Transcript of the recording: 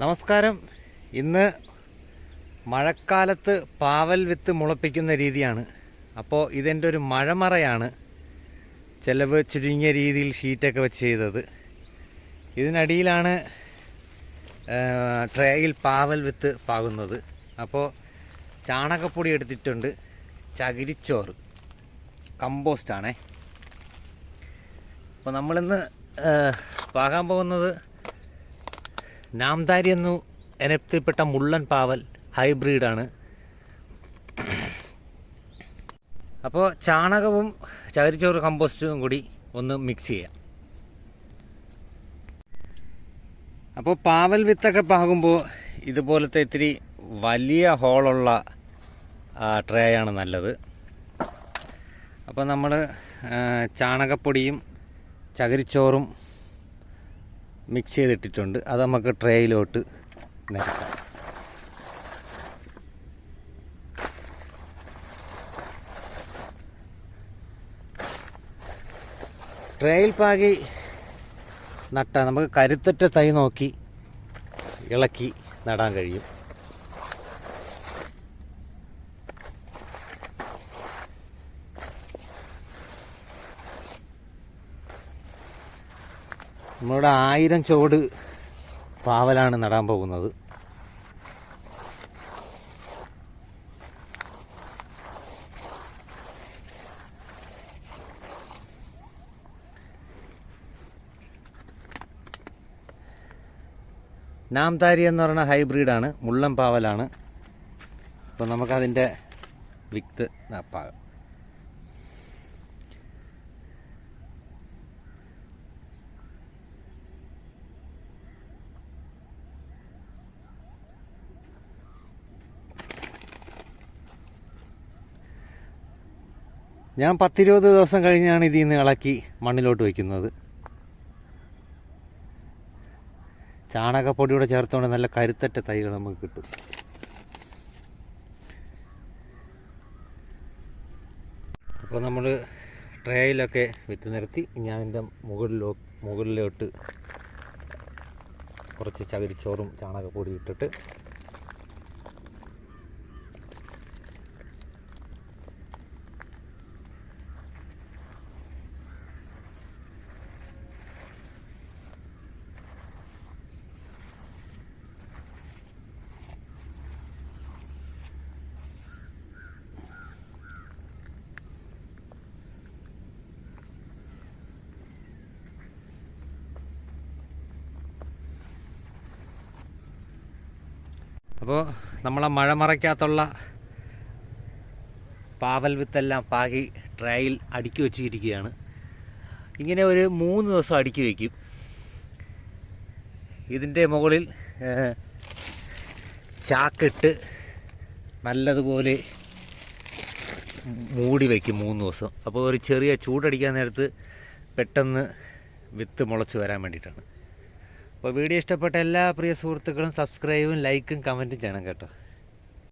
നമസ്കാരം. ഇന്ന് മഴക്കാലത്ത് പാവൽ വിത്ത് മുളപ്പിക്കുന്ന രീതിയാണ്. അപ്പോൾ ഇതെന്റെ ഒരു മഴമറയാണ് ചിലവ് ചുരുങ്ങിയ രീതിയിൽ ഷീറ്റൊക്കെ വെച്ച് ചെയ്തത്. ഇതിനടിയിലാണ് ട്രേയിൽ പാവൽ വിത്ത് പാകുന്നത്. അപ്പോൾ ചാണകപ്പൊടി എടുത്തിട്ടുണ്ട്. ചകിരിച്ചോറ്. കമ്പോസ്റ്റാണേ. അപ്പോൾ നമ്മളിന്ന് പാകാൻ പോകുന്നത് നാംദാരി എന്നു ഇനത്തിൽപ്പെട്ട മുള്ളൻ പാവൽ ഹൈബ്രിഡാണ്. അപ്പോൾ ചാണകവും ചകിരിച്ചോറ് കമ്പോസ്റ്റും കൂടി ഒന്ന് മിക്സ് ചെയ്യാം. അപ്പോൾ പാവൽ വിത്തൊക്കെ പാകുമ്പോൾ ഇതുപോലത്തെ ഇത്തിരി വലിയ ഹോളുള്ള ട്രേ ആണ് നല്ലത്. അപ്പോൾ നമ്മൾ ചാണകപ്പൊടിയും ചകിരിച്ചോറും മിക്സ് ചെയ്തിട്ടിട്ടുണ്ട്. അത് നമുക്ക് ട്രേയിലോട്ട് നിരത്താം. ട്രേയിൽ പാകി നട്ടാൽ നമുക്ക് കരുത്തറ്റ തൈ നോക്കി ഇളക്കി നടാൻ കഴിയും. നമ്മളിവിടെ ആയിരം ചുവട് പാവലാണ് നടാൻ പോകുന്നത്. നാംതാരി എന്ന് പറയുന്ന ഹൈബ്രിഡാണ് മുള്ളൻ പാവലാണ്. അപ്പോൾ നമുക്കതിന്റെ വിത്ത് പാകാം. ഞാൻ പത്തിരുപത് ദിവസം കഴിഞ്ഞാണ് ഇതിൽ നിന്ന് ഇളക്കി മണ്ണിലോട്ട് വയ്ക്കുന്നത്. ചാണകപ്പൊടിയൂടെ ചേർത്തുകൊണ്ട് നല്ല കരുത്തറ്റ തൈകൾ നമുക്ക് കിട്ടും. അപ്പോൾ നമ്മൾ ട്രേയിലൊക്കെ വിത്ത് നിരത്തി ഞാൻ അതിന്റെ മുകളിലോ മുകളിലോട്ട് കുറച്ച് ചകിരിച്ചോറും ചാണകപ്പൊടി ഇട്ടിട്ട് അപ്പോൾ നമ്മളെ മഴ മറയ്ക്കാത്തുള്ള പാവൽ വിത്തെല്ലാം പാകി ട്രയിൽ അടുക്കി വെച്ചിരിക്കുകയാണ്. ഇങ്ങനെ ഒരു മൂന്ന് ദിവസം അടുക്കി വയ്ക്കും ഇതിന്റെ മുകളിൽ ചാക്കിട്ട് നല്ലതുപോലെ മൂടി വയ്ക്കും മൂന്ന് ദിവസം. അപ്പോൾ ഒരു ചെറിയ ചൂടടിക്കാൻ നേരത്ത് പെട്ടെന്ന് വിത്ത് മുളച്ച് വരാൻ വേണ്ടിയിട്ടാണ്. അപ്പോൾ വീഡിയോ ഇഷ്ടപ്പെട്ട എല്ലാ പ്രിയ സുഹൃത്തുക്കളും സബ്സ്ക്രൈബും ലൈക്കും കമന്റും ചെയ്യണം കേട്ടോ.